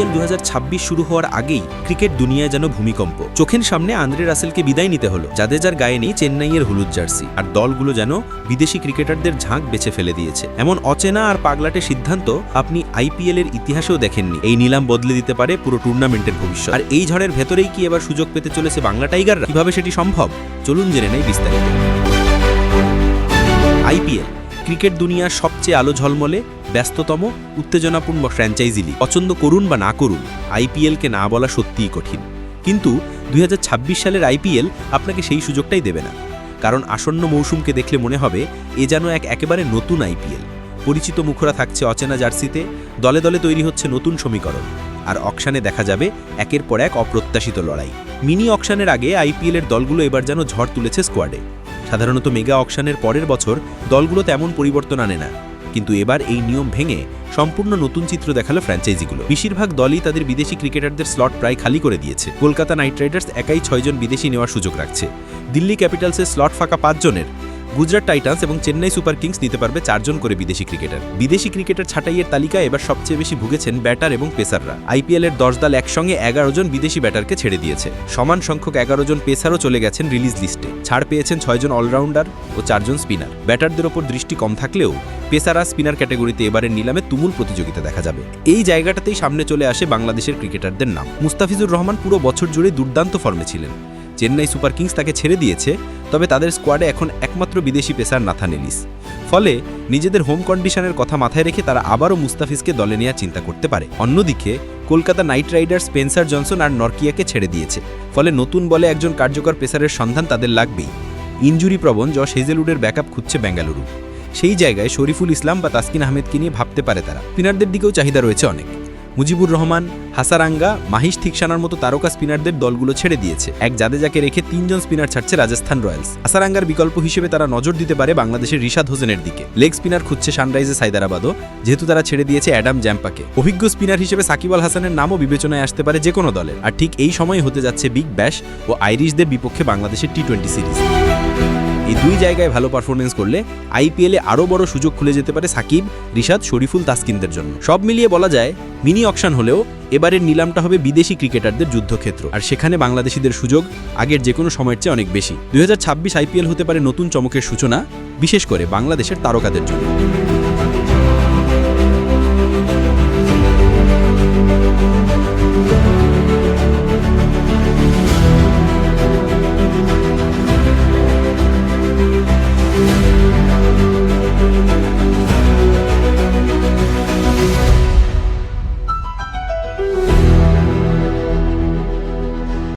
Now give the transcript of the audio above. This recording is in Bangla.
আইপিএল দু শুরু হওয়ার আগেই ক্রিকেট দুনিয়ায় যেন ভূমিকম্প। চোখের সামনে আন্দ্রে রাসেলকে বিদায় নিতে হলো। যাদের গায়ে নেই চেন্নাইয়ের হলুদ জার্সি। আর দলগুলো যেন বিদেশি ক্রিকেটারদের ঝাঁক বেছে ফেলে দিয়েছে। এমন অচেনা আর পাগলাটে সিদ্ধান্ত আপনি আইপিএল এর ইতিহাসেও দেখেননি। এই নিলাম বদলে দিতে পারে পুরো টুর্নামেন্টের ভবিষ্যৎ। আর এই ঝড়ের ভেতরেই কি এবার সুযোগ পেতে চলেছে বাংলা টাইগাররা? কীভাবে সেটি সম্ভব? চলুন জেনে নেই বিস্তারিত। আইপিএল ক্রিকেট দুনিয়ার সবচেয়ে আলো ঝলমলে ব্যস্ততম, উত্তেজনাপূর্ণ ফ্র্যাঞ্চাইজি লিগ পছন্দ করুন বা না করুন আইপিএলকে না বলা সত্যিই কঠিন। কিন্তু দুই হাজার ছাব্বিশ সালের আইপিএল আপনাকে সেই সুযোগটাই দেবে না। কারণ আসন্ন মৌসুমকে দেখলে মনে হবে এ যেন এক একেবারে নতুন আইপিএল পরিচিত মুখরা থাকছে অচেনা জার্সিতে, দলে দলে তৈরি হচ্ছে নতুন সমীকরণ। আর অকশানে দেখা যাবে একের পর এক অপ্রত্যাশিত লড়াই। মিনি অকশানের আগে আইপিএলের দলগুলো এবার যেন ঝড় তুলেছে স্কোয়াডে সাধারণত মেগা অকশানের পরের বছর দলগুলো তেমন পরিবর্তন আনে না। কিন্তু এবার এই নিয়ম ভেঙে সম্পূর্ণ নতুন চিত্র দেখাল ফ্র্যাঞ্চাইজিগুলো। বেশিরভাগ দলই তাদের বিদেশি ক্রিকেটারদের স্লট প্রায় খালি করে দিয়েছে। কলকাতা নাইট রাইডার্স একাই ছয়জন বিদেশি নেওয়ার সুযোগ রাখছে। দিল্লি ক্যাপিটালসের স্লট ফাঁকা পাঁচজনের। গুজরাট টাইটান্স এবং চেন্নাই সুপার কিংস নিতে পারবে চারজন করে বিদেশি ক্রিকেটার। বিদেশি ক্রিকেটার ছাঁটাইয়ের তালিকায় এবার সবচেয়ে বেশি ভুগেছেন ব্যাটার এবং পেসাররা। আইপিএল এর দশ দল একসঙ্গে এগারো জন বিদেশি ব্যাটারকে ছেড়ে দিয়েছে। সমান সংখ্যক এগারো জন পেসারও চলে গেছেন রিলিজ লিস্টে। ছাড় পেয়েছেন ছয়জন অলরাউন্ডার ও চারজন স্পিনার। ব্যাটারদের ওপর দৃষ্টি কম থাকলেও পেসারা স্পিনার ক্যাটাগরিতে এবারের নিলামে তুমুল প্রতিযোগিতা দেখা যাবে। এই জায়গাটাতেই সামনে চলে আসে বাংলাদেশের ক্রিকেটারদের নাম। মুস্তাফিজুর রহমান পুরো বছর জুড়ে দুর্দান্ত ফর্মে ছিলেন। চেন্নাই সুপার কিংস তাকে ছেড়ে দিয়েছে তবে তাদের স্কোয়াডে এখন একমাত্র বিদেশি পেসার নাথান এলিস। ফলে নিজেদের হোম কন্ডিশনের কথা মাথায় রেখে তারা আবারও মুস্তাফিজকে দলে নেওয়ার চিন্তা করতে পারে। অন্যদিকে, Kolkata Knight Riders Spencer Johnson আর নরকিয়াকে ছেড়ে দিয়েছে। ফলে নতুন বলে একজন কার্যকর পেসারের সন্ধান তাদের লাগবেই। ইঞ্জুরি প্রবণ যশ হেজেলউডের ব্যাকআপ খুঁজছে বেঙ্গালুরু। সেই জায়গায় শরীফুল ইসলাম বা তাসকিন আহমেদকে নিয়ে ভাবতে পারে তারা। স্পিনারদের দিকেও চাহিদা রয়েছে অনেক। মুজিবুর রহমান হাসারাঙ্গা মাহিশ থিকসানার মতো তারকা স্পিনারদের দলগুলো ছেড়ে দিয়েছে। এক জাদেজাকে রেখে তিনজন স্পিনার ছাড়ছে রাজস্থান রয়্যালস। হাসারাঙ্গার বিকল্প হিসেবে তারা নজর দিতে পারে বাংলাদেশের রিশাদ হোসেনের দিকে। লেগ স্পিনার খুঁজছে সানরাইজার্স হায়দ্রাবাদও, যেহেতু তারা ছেড়ে দিয়েছে অ্যাডাম জ্যাম্পাকে। অভিজ্ঞ স্পিনার হিসেবে সাকিব আল হাসানের নামও বিবেচনায় আসতে পারে যে কোনো দলের। আর ঠিক এই সময় হতে যাচ্ছে বিগ ব্যাশ ও আইরিশদের বিপক্ষে বাংলাদেশের টি টোয়েন্টি সিরিজ। এই দুই জায়গায় ভালো পারফরমেন্স করলে আইপিএলে আরও বড় সুযোগ খুলে যেতে পারে সাকিব, রিশাদ, শরীফুল, তাসকিনদের জন্য। সব মিলিয়ে বলা যায়, মিনি অকশন হলেও এবারের নিলামটা হবে বিদেশি ক্রিকেটারদের যুদ্ধক্ষেত্র। আর সেখানে বাংলাদেশিদের সুযোগ আগের যে কোনো সময়ের চেয়ে অনেক বেশি। দুই হাজার ছাব্বিশ আইপিএল হতে পারে নতুন চমকের সূচনা, বিশেষ করে বাংলাদেশের তারকাদের জন্য।